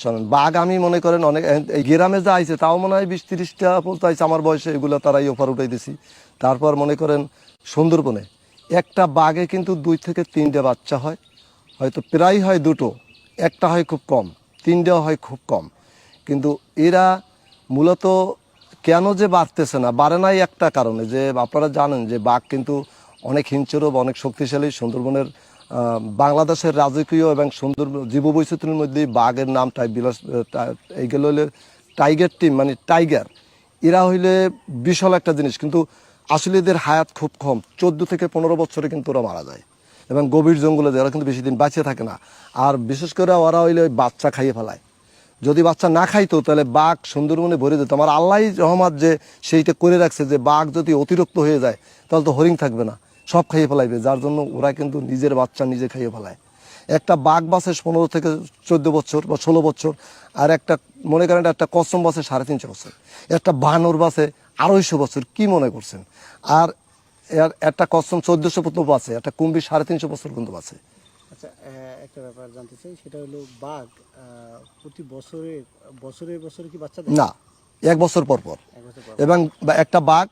শোনেন বাঘ আমি মনে করেন অনেক গ্রামে যা আইছে, তাও মনে হয় বিশ তিরিশটা পর্যন্ত আইছে, আমার বয়সে এগুলো তারাই অফার উঠাই দিছি তারপর মনে করেন সুন্দরবনে, একটা বাঘে কিন্তু দুই থেকে তিনটে বাচ্চা হয়, হয়তো প্রায় হয় দুটো, একটা হয় খুব কম, তিনটেও হয় খুব কম। কিন্তু এরা মূলত কেন যে বাড়তেছে না, বাড়ে নাই একটা কারণে, যে আপনারা জানেন যে বাঘ কিন্তু অনেক হিংস্র বা অনেক শক্তিশালী, সুন্দরবনের বাংলাদেশের রাজকীয় এবং সুন্দর জীববৈচিত্র্যের মধ্যে বাঘের নাম টাই বিলাস এইগুলো হলে টাইগার টিম মানে টাইগার এরা হইলে বিশাল একটা জিনিস, কিন্তু আসলে এদের হায়াত খুব কম। চোদ্দ থেকে পনেরো বছরে কিন্তু ওরা মারা যায়। এবং গভীর জঙ্গলে যায়, ওরা কিন্তু বেশি দিন বাঁচিয়ে থাকে না। আর বিশেষ করে ওরা হইলে ওই বাচ্চা খাইয়ে ফেলায়। যদি বাচ্চা না খাইতো, তাহলে বাঘ সুন্দরবনে ভরে যেত। আমার আল্লাহ রহমত যে সেইটা করে রাখছে, যে বাঘ যদি অতিরিক্ত হয়ে যায়, তাহলে তো হরিণ থাকবে না। সব খাইয়ে ফেলাইবে যার জন্য ওরা কিন্তু নিজের বাচ্চা নিজে খাইয়ে ফেলায়। একটা বাঘ বাসে পনেরো থেকে চোদ্দ বছর বা ষোলো বছর আর একটা মনে করেন একটা কসম বাসে সাড়ে তিনশো বছর একটা বানর বাসে আড়াইশো বছর কি মনে করছেন? আর এর একটা কসম চোদ্দশো পর্যন্ত বাসে একটা কুম্ভি সাড়ে তিনশো বছর পর্যন্ত বাসে। আচ্ছা একটা ব্যাপার জানতে চাই সেটা হলো বাঘ প্রতি বছরে বছরে বছরে কি বাচ্চা না এক বছর পর পর। এবং বা- একটা বাঘ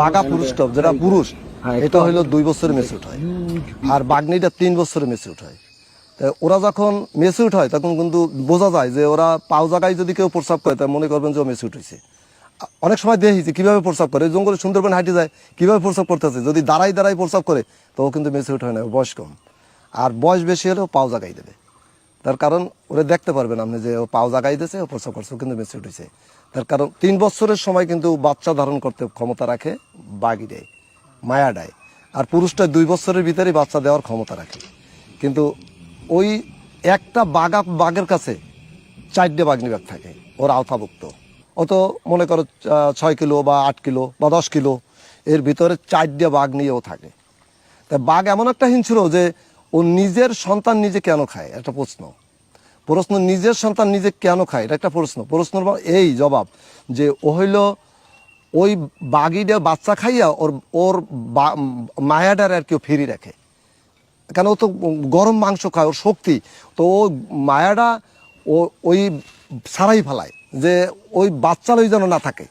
বাঘা পুরুষটা যেটা পুরুষ এটা হইল দুই বছরে মেসিউট হয় আর বাঘনিটা তিন বছরে মেসিউট হয় তা ওরা যখন মেসিউট হয় তখন কিন্তু বোঝা যায় যে ওরা পাও জায়গায় যদি কেউ প্রস্রাব করে তাই মনে করবেন যে ও মেসিউট হয়েছে অনেক সময় দেখি যে কীভাবে প্রস্রাব করে জঙ্গলে সুন্দরবন হাঁটে যায় কীভাবে প্রস্রাব করতেছে যদি দাঁড়াই দাঁড়াই প্রস্রাব করে তো ও কিন্তু মেসিউট হয় না বয়স কম। আর বয়স বেশি হলেও পাও জাগাই দেবে। তার কারণ ওরা দেখতে পারবেন আপনি যে ও পাও জাগাই দিয়েছে ও প্রসব করছে কিন্তু মেসে উঠেছে তার কারণ তিন বছরের সময় কিন্তু বাচ্চা ধারণ করতে ক্ষমতা রাখে বাঘি দেয়। মায়া দেয়। আর পুরুষটা দুই বছরের ভিতরেই বাচ্চা দেওয়ার ক্ষমতা রাখে। কিন্তু ওই একটা বাঘা বাঘের কাছে চারটে বাঘনি বাঘ থাকে, ওর আওতাভুক্ত অত মনে করো ছয় কিলো বা আট কিলো বা দশ কিলো, এর ভিতরে চারটে বাঘ নিয়েও থাকে। তা বাঘ এমন একটা হিংস্র যে ও নিজের সন্তান নিজে কেন খায়? একটা প্রশ্ন। প্রশ্ন, নিজের সন্তান নিজে কেন খায়? এটা একটা প্রশ্ন। প্রশ্নের বা- এই জবাব যে ও হইল ওই বাঘিটা বাচ্চা খাইয়া ওর ওর মায়াডার আর কেউ ফিরি রাখে কেন ও তো গরম মাংস খায়, ওর শক্তি। তো ও মায়াটা ও, ওই সারাই ফেলায় যে ওই বাচ্চা লই যেন না থাকে।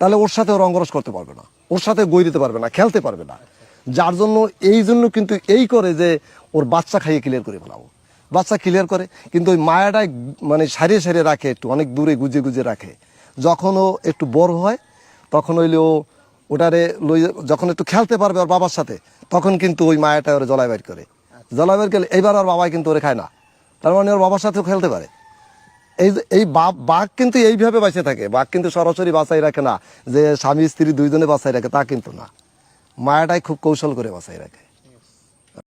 তাহলে ওর সাথে ও রঙ্গরস করতে পারবে না। ওর সাথে গই দিতে পারবে না, খেলতে পারবে না। যার জন্য এই জন্য কিন্তু এই করে যে ওর বাচ্চা খাইয়ে ক্লিয়ার করে ফেলাবো। বাচ্চা ক্লিয়ার করে, কিন্তু ওই মায়াটাই মানে সারিয়ে সারিয়ে রাখে একটু, অনেক দূরে গুজে গুজে রাখে। যখন ও একটু বড় হয় তখন হইলে ও ওটারে লই যখন একটু খেলতে পারবে ওর বাবার সাথে তখন কিন্তু ওই মায়াটা ওরে জলায় বাইর করে। জলায় বাইর করলে এইবার ওর বাবাই কিন্তু ওরে খায় না। তার মানে ওর বাবার সাথেও খেলতে পারে। এই যে- এই বাঘ কিন্তু এইভাবে বাঁচিয়ে থাকে। বাঘ কিন্তু সরাসরি বাঁচাই রাখে না। যে স্বামী স্ত্রী দুইজনে বাঁচাই রাখে তা কিন্তু না। মায়াটাই খুব কৌশল করে বাঁচাই রাখে।